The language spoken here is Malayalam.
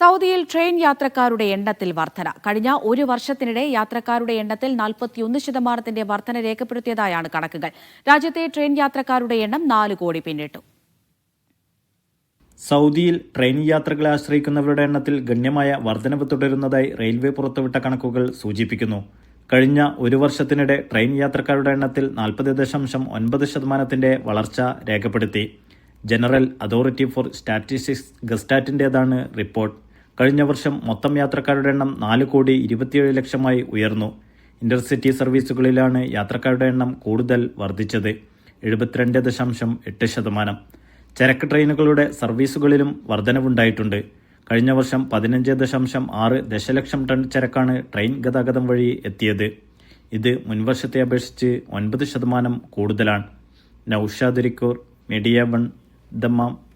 സൗദിയിൽ ട്രെയിൻ യാത്രക്കാരുടെ എണ്ണത്തിൽ വർധന. കഴിഞ്ഞ ഒരു വർഷത്തിനിടെ യാത്രക്കാരുടെ എണ്ണത്തിൽ നാൽപ്പത്തിയൊന്ന് ശതമാനത്തിന്റെ വർധന രേഖപ്പെടുത്തിയതായാണ് കണക്കുകൾ. രാജ്യത്തെ ട്രെയിൻ യാത്രക്കാരുടെ എണ്ണം നാല് കോടി പിന്നിട്ടു. സൗദിയിൽ ട്രെയിൻ യാത്രകളെ ആശ്രയിക്കുന്നവരുടെ എണ്ണത്തിൽ ഗണ്യമായ വർധനവ് തുടരുന്നതായി റെയിൽവേ പുറത്തുവിട്ട കണക്കുകൾ സൂചിപ്പിക്കുന്നു. കഴിഞ്ഞ ഒരു വർഷത്തിനിടെ ട്രെയിൻ യാത്രക്കാരുടെ എണ്ണത്തിൽ നാൽപ്പത് ദശാംശം ഒൻപത് ശതമാനത്തിന്റെ വളർച്ച രേഖപ്പെടുത്തി. ജനറൽ അതോറിറ്റി ഫോർ സ്റ്റാറ്റിസ്റ്റിക്സ് ഗസ്റ്റാറ്റിന്റെതാണ് റിപ്പോർട്ട്. കഴിഞ്ഞ വർഷം മൊത്തം യാത്രക്കാരുടെ എണ്ണം നാല് കോടി ഇരുപത്തിയേഴ് ലക്ഷമായി ഉയർന്നു. ഇന്റർസിറ്റി സർവീസുകളിലാണ് യാത്രക്കാരുടെ എണ്ണം കൂടുതൽ വർദ്ധിച്ചത്. എഴുപത്തിരണ്ട് ദശാംശം എട്ട് ശതമാനം. ചരക്ക് ട്രെയിനുകളുടെ സർവീസുകളിലും വർധനവുണ്ടായിട്ടുണ്ട്. കഴിഞ്ഞ വർഷം പതിനഞ്ച് ദശാംശം ആറ് ദശലക്ഷം ടൺ ചരക്കാണ് ട്രെയിൻ ഗതാഗതം വഴി എത്തിയത്. ഇത് മുൻവർഷത്തെ അപേക്ഷിച്ച് ഒൻപത് ശതമാനം കൂടുതലാണ്. Noushad Media One Dammam.